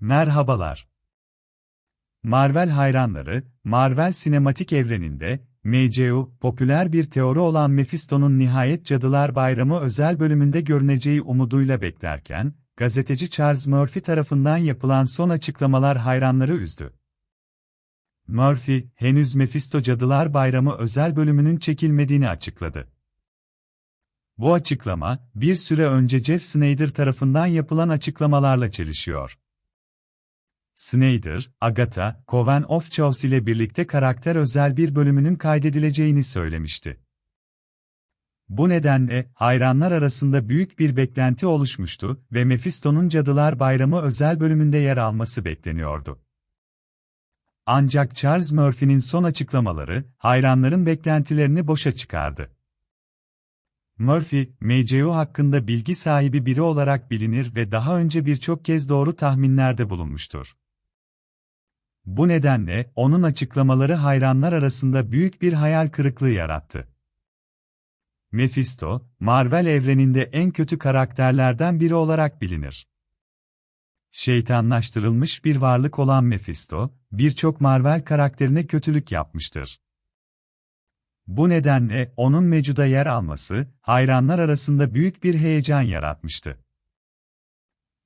Merhabalar. Marvel hayranları, Marvel sinematik evreninde, MCU, popüler bir teori olan Mephisto'nun nihayet Cadılar Bayramı özel bölümünde görüneceği umuduyla beklerken, gazeteci Charles Murphy tarafından yapılan son açıklamalar hayranları üzdü. Murphy, henüz Mephisto Cadılar Bayramı özel bölümünün çekilmediğini açıkladı. Bu açıklama, bir süre önce Jeff Snyder tarafından yapılan açıklamalarla çelişiyor. Snyder, Agatha, Coven of Chaos ile birlikte karakter özel bir bölümünün kaydedileceğini söylemişti. Bu nedenle, hayranlar arasında büyük bir beklenti oluşmuştu ve Mephisto'nun Cadılar Bayramı özel bölümünde yer alması bekleniyordu. Ancak Charles Murphy'nin son açıklamaları, hayranların beklentilerini boşa çıkardı. Murphy, MCU hakkında bilgi sahibi biri olarak bilinir ve daha önce birçok kez doğru tahminlerde bulunmuştur. Bu nedenle, onun açıklamaları hayranlar arasında büyük bir hayal kırıklığı yarattı. Mephisto, Marvel evreninde en kötü karakterlerden biri olarak bilinir. Şeytanlaştırılmış bir varlık olan Mephisto, birçok Marvel karakterine kötülük yapmıştır. Bu nedenle onun mecuda yer alması, hayranlar arasında büyük bir heyecan yaratmıştı.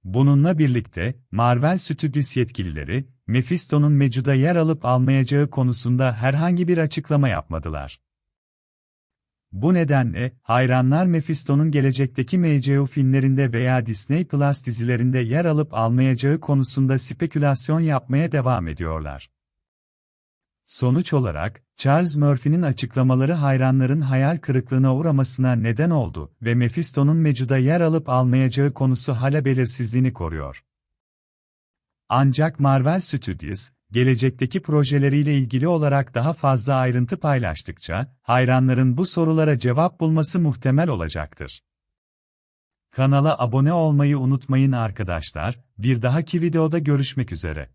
Bununla birlikte, Marvel Studios yetkilileri, Mephisto'nun mecuda yer alıp almayacağı konusunda herhangi bir açıklama yapmadılar. Bu nedenle, hayranlar Mephisto'nun gelecekteki MCU filmlerinde veya Disney Plus dizilerinde yer alıp almayacağı konusunda spekülasyon yapmaya devam ediyorlar. Sonuç olarak, Charles Murphy'nin açıklamaları hayranların hayal kırıklığına uğramasına neden oldu ve Mephisto'nun mecuda yer alıp almayacağı konusu hala belirsizliğini koruyor. Ancak Marvel Studios, gelecekteki projeleriyle ilgili olarak daha fazla ayrıntı paylaştıkça, hayranların bu sorulara cevap bulması muhtemel olacaktır. Kanala abone olmayı unutmayın arkadaşlar, bir dahaki videoda görüşmek üzere.